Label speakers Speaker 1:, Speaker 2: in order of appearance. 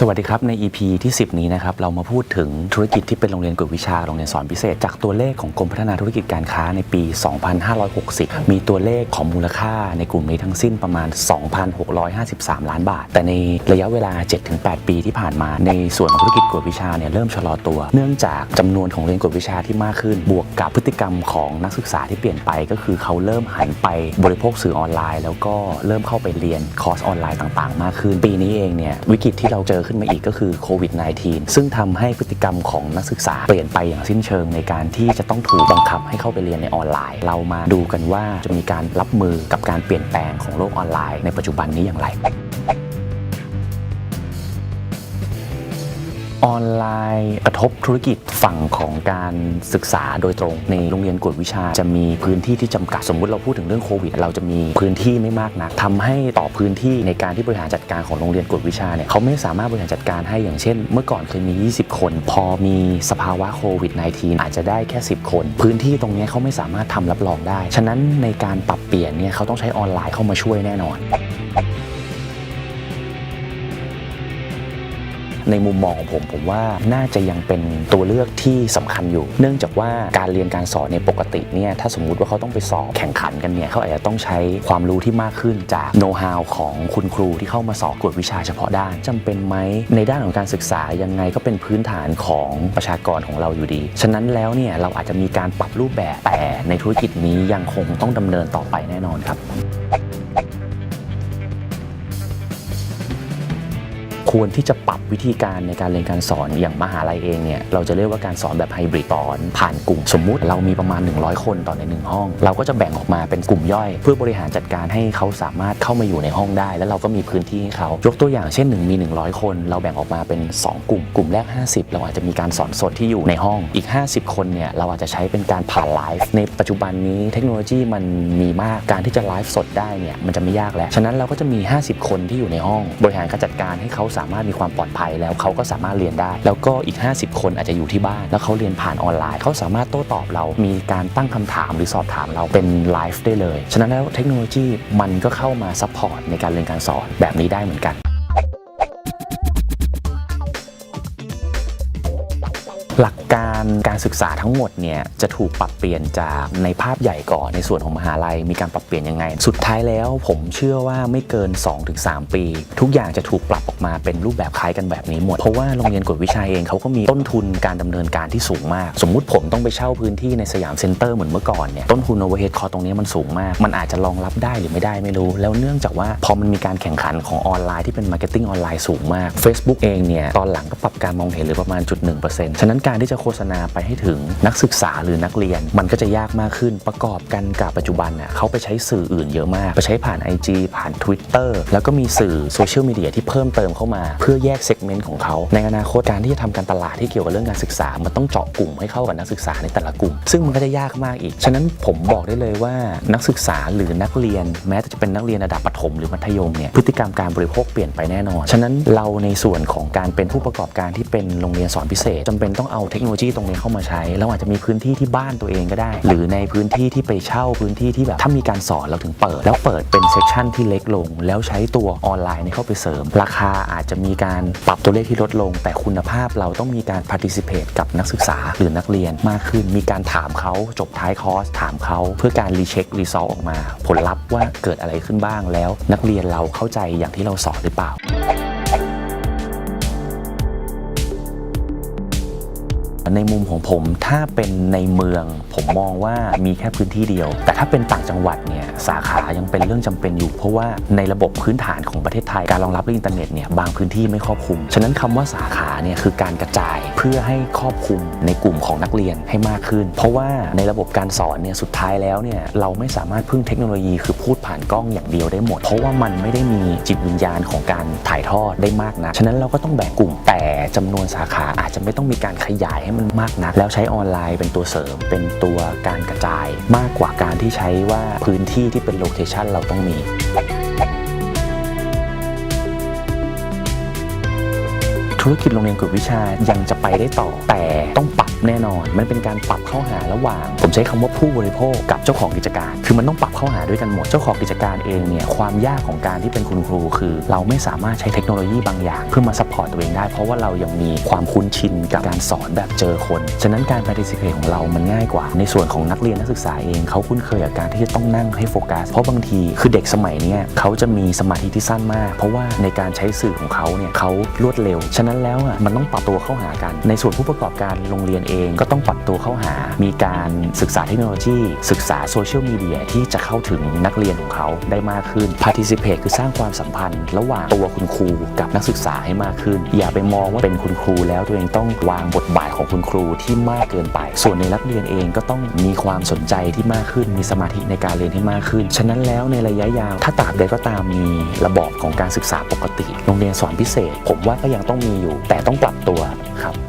Speaker 1: สวัสดีครับ ใน EP ที่ 10 นี้นะครับ เรามาพูดถึงธุรกิจที่เป็นโรงเรียนกวดวิชาโรงเรียนสอนพิเศษ จากตัวเลขของกรมพัฒนาธุรกิจการค้าในปี 2560 มีตัวเลขของมูลค่าในกลุ่มนี้ทั้งสิ้นประมาณ 2,653 ล้านบาท แต่ในระยะเวลา 7-8 ปีที่ผ่านมา ในส่วนของธุรกิจกวดวิชาเนี่ยเริ่มชะลอตัว เนื่องจากจำนวนของเรียนกวดวิชาที่มากขึ้น บวกกับพฤติกรรมของนักศึกษาที่เปลี่ยนไปก็คือเขาเริ่มหันไปบริโภคสื่อออนไลน์ แล้วก็เริ่มเข้าไปเรียนคอร์สออนไลน์ต่าง ๆ มากขึ้น ปีนี้เองเนี่ยวิกฤตที่เราเจอขึ้นมาอีกก็คือโควิด -19 ซึ่งทำให้พฤติกรรมของนักศึกษาเปลี่ยนไปอย่างสิ้นเชิงในการที่จะต้องถูกบังคับให้เข้าไปเรียนในออนไลน์ เรามาดูกันว่าจะมีการรับมือกับการเปลี่ยนแปลงของโลกออนไลน์ในปัจจุบันนี้อย่างไร ออนไลน์กระทบธุรกิจฝั่งของการศึกษาโดยตรงในโรงเรียนกวดวิชา จะมีพื้นที่ที่จำกัดสมมุติเราพูดถึงเรื่องโควิด เราจะมีพื้นที่ไม่มากนักทำให้ต่อพื้นที่ในการที่บริหารจัดการของโรงเรียนกวดวิชาเนี่ยเขาไม่สามารถบริหารจัดการให้อย่างเช่น เมื่อก่อนเคยมี 20 คน พอมีสภาวะโควิด -19 อาจจะได้แค่ 10 คน พื้นที่ตรงนี้เขาไม่สามารถทำรับรองได้ ฉะนั้นในการปรับเปลี่ยนเนี่ยเขาต้องใช้ออนไลน์เข้ามาช่วยแน่นอน ในมุมมองของผมผมว่าน่าจะยังเป็นตัวเลือกที่สำคัญอยู่ เนื่องจากว่าการเรียนการสอนในปกติเนี่ยถ้าสมมุติว่าเขาต้องไปสอบแข่งขันกันเนี่ยเขาอาจจะต้องใช้ความรู้ที่มากขึ้นจากโน้ตฮาวของคุณครูที่เข้ามาสอนกวดวิชาเฉพาะด้านจำเป็นไหมในด้านของการศึกษายังไงก็เป็นพื้นฐานของประชากรของเราอยู่ดี ฉะนั้นแล้วเนี่ยเราอาจจะมีการปรับรูปแบบแต่ในธุรกิจนี้ยังคงต้องดำเนินต่อไปแน่นอนครับ ควรที่จะปรับวิธีการในการเรียนการสอนอย่างมหาลัยเองเนี่ยเราจะเรียกว่าการสอนแบบไฮบริดสอนผ่านกลุ่มสมมุติ เรามีประมาณ 100 คนต่อในหนึ่งห้อง เราก็จะแบ่งออกมาเป็นกลุ่มย่อย เพื่อบริหารจัดการให้เขาสามารถเข้ามาอยู่ในห้องได้ แล้วเราก็มีพื้นที่ให้เขายกตัวอย่างเช่นหนึ่งมี100 คน เราแบ่งออกมาเป็น 2 กลุ่ม กลุ่มแรก 50 เราอาจจะมีการสอนสดที่อยู่ในห้องอีก 50 คนเนี่ยเราอาจจะใช้เป็นการผ่านไลฟ์ในปัจจุบันนี้เทคโนโลยีมันมีมากการที่จะไลฟ์สดได้เนี่ยมันจะไม่ยากแล้วฉะนั้นเราก็จะมี 50 คนที่อยู่ในห้อง บริหารการจัดการให้เขาสามารถมีความปลอดภัยแล้วเขาก็สามารถเรียนได้ แล้วก็อีก 50 คนอาจจะอยู่ที่บ้าน แล้วเขาเรียนผ่านออนไลน์ เขาสามารถโต้ตอบเรา มีการตั้งคำถามหรือสอบถามเราเป็นไลฟ์ได้เลย ฉะนั้นแล้วเทคโนโลยีมันก็เข้ามาซัพพอร์ตในการเรียนการสอนแบบนี้ได้เหมือนกันหลักการ การศึกษาทั้งหมดเนี่ยจะถูกปรับเปลี่ยนจากในภาพใหญ่ก่อนในส่วนของมหาลัย มีการปรับเปลี่ยนยังไง สุดท้ายแล้วผมเชื่อว่าไม่เกิน 2-3 ปี ทุกอย่างจะถูกปรับออกมาเป็นรูปแบบคล้ายกันแบบนี้หมด เพราะว่าโรงเรียนกวดวิชาเองเขาก็มีต้นทุนการดำเนินการที่สูงมาก สมมุติผมต้องไปเช่าพื้นที่ในสยามเซ็นเตอร์เหมือนเมื่อก่อนเนี่ยต้นทุนโอเวอร์เฮดคอตรงนี้มันสูงมาก มันอาจจะรองรับได้หรือไม่ได้ไม่รู้ แล้วเนื่องจากว่าพอมันมีการแข่งขันของออนไลน์ที่เป็นมาร์เก็ตติ้งออนไลน์สูงมาก Facebook เองเนี่ยตอนหลังก็ปรับการมองเห็นหรือประมาณจุดหนึ่งเปอร์เซ็นต์ฉะนั้นการที่จะโฆษณาไปให้ถึงนักศึกษาหรือนักเรียน มันก็จะยากมากขึ้นประกอบกันกับปัจจุบันน่ะเขาไปใช้สื่ออื่นเยอะมากไปใช้ผ่าน IG ผ่าน Twitter แล้วก็มีสื่อโซเชียลมีเดียที่เพิ่มเติมเข้ามา เพื่อแยกเซกเมนต์ของเขา ในอนาคตการที่จะทำการตลาดที่เกี่ยวกับเรื่องการศึกษา มันต้องเจาะกลุ่มให้เข้ากับนักศึกษาในแต่ละกลุ่ม ซึ่งมันก็จะยากมากอีก ฉะนั้นผมบอกได้เลยว่านักศึกษาหรือนักเรียน แม้แต่จะเป็นนักเรียนระดับประถมหรือมัธยมเนี่ยพฤติกรรมการบริโภคเปลี่ยนไปแน่นอน ฉะนั้นเราในส่วนของการเป็นผู้ประกอบการที่เป็นโรงเรียนสอนพิเศษจำเป็นต้องเอาเทคโนโลยีตรงนี้เข้ามาใช้ แล้วอาจจะมีพื้นที่ที่บ้านตัวเองก็ได้ หรือในพื้นที่ที่ไปเช่าพื้นที่ที่แบบถ้ามีการสอนเราถึงเปิด แล้วเปิดเป็นเซสชันที่เล็กลง แล้วใช้ตัวออนไลน์เข้าไปเสริม ราคาอาจจะมีการปรับตัวเลขที่ลดลง แต่คุณภาพเราต้องมีการ participate กับนักศึกษาหรือนักเรียนมากขึ้น มีการถามเขาจบท้ายคอร์สถามเขาเพื่อการรีเช็ครีซอลออกมา ผลลัพธ์ว่าเกิดอะไรขึ้นบ้างแล้ว นักเรียนเราเข้าใจอย่างที่เราสอนหรือเปล่า ในมุมของผมถ้าเป็นในเมืองผมมองว่ามีแค่พื้นที่เดียว แต่ถ้าเป็นต่างจังหวัดเนี่ยสาขายังเป็นเรื่องจำเป็นอยู่ เพราะว่าในระบบพื้นฐานของประเทศไทยการรองรับเรื่องอินเทอร์เน็ตเนี่ยบางพื้นที่ไม่ครอบคลุม ฉะนั้นคำว่าสาขาเนี่ยคือการกระจายเพื่อให้ครอบคลุมในกลุ่มของนักเรียนให้มากขึ้น เพราะว่าในระบบการสอนเนี่ยสุดท้ายแล้วเนี่ยเราไม่สามารถพึ่งเทคโนโลยีคือพูดผ่านกล้องอย่างเดียวได้หมด เพราะว่ามันไม่ได้มีจิตวิญญาณของการถ่ายทอดได้มากนะฉะนั้นเราก็ต้องแบ่งกลุ่ม แต่จำนวนสาขาอาจจะไม่ต้องมีการขยายให้มันมากนัก แล้วใช้ออนไลน์เป็นตัวเสริมเป็นตัวการกระจายมากกว่าการที่ใช้ว่าพื้นที่ที่เป็นโลเคชันเราต้องมีธุรกิจโรงเรียนกวดวิชายังจะไปได้ต่อแต่ต้องปรับแน่นอนมันเป็นการปรับเข้าหาระหว่าง ผมใช้คำว่าผู้บริโภคกับเจ้าของกิจการ คือมันต้องปรับเข้าหาด้วยกันหมดเจ้าของกิจการเองเนี่ยความยากของการที่เป็นคุณครู คือ เราไม่สามารถใช้เทคโนโลยีบางอย่าง เพื่อมาซัพพอร์ตตัวเองได้ เพราะว่าเรายังมีความคุ้นชินกับการสอนแบบเจอคน ฉะนั้นการ participate ของเรามันง่ายกว่า ในส่วนของนักเรียนนักศึกษาเองเขาคุ้นเคยกับการที่จะต้องนั่งให้โฟกัสเพราะบางทีคือเด็กสมัยนี้เขาจะมีสมาธิที่สั้นมาก เพราะว่าในการใช้สื่อของเขาเนี่ยเขารวดเร็ว ฉะนั้นแล้วอะมันต้องปรับตัวเข้าหากัน ในส่วนผู้ประกอบการโรงเรียนเองก็ต้องปรับตัวเข้าหา มีการศึกษาเทคโนโลยี ศึกษาโซเชียลมีเดียที่จะเข้าถึงนักเรียนของเขาได้มากขึ้น participate คือสร้างความสัมพันธ์ ระหว่างตัวคุณครูกับนักศึกษาให้มากขึ้น อย่าไปมองว่าเป็นคุณครูแล้วตัวเองต้องวางบทบาทของคุณครูที่มากเกินไป ส่วนในนักเรียนเองก็ต้องมีความสนใจที่มากขึ้น มีสมาธิในการเรียนที่มากขึ้น ฉะนั้นแล้วในระยะยาว ถ้าตราบใดก็ตามมีระบบของการศึกษาปกติ โรงเรียนสอนพิเศษ ผมว่าก็ยังต้องมีอยู่ แต่ต้องปรับตัวครับ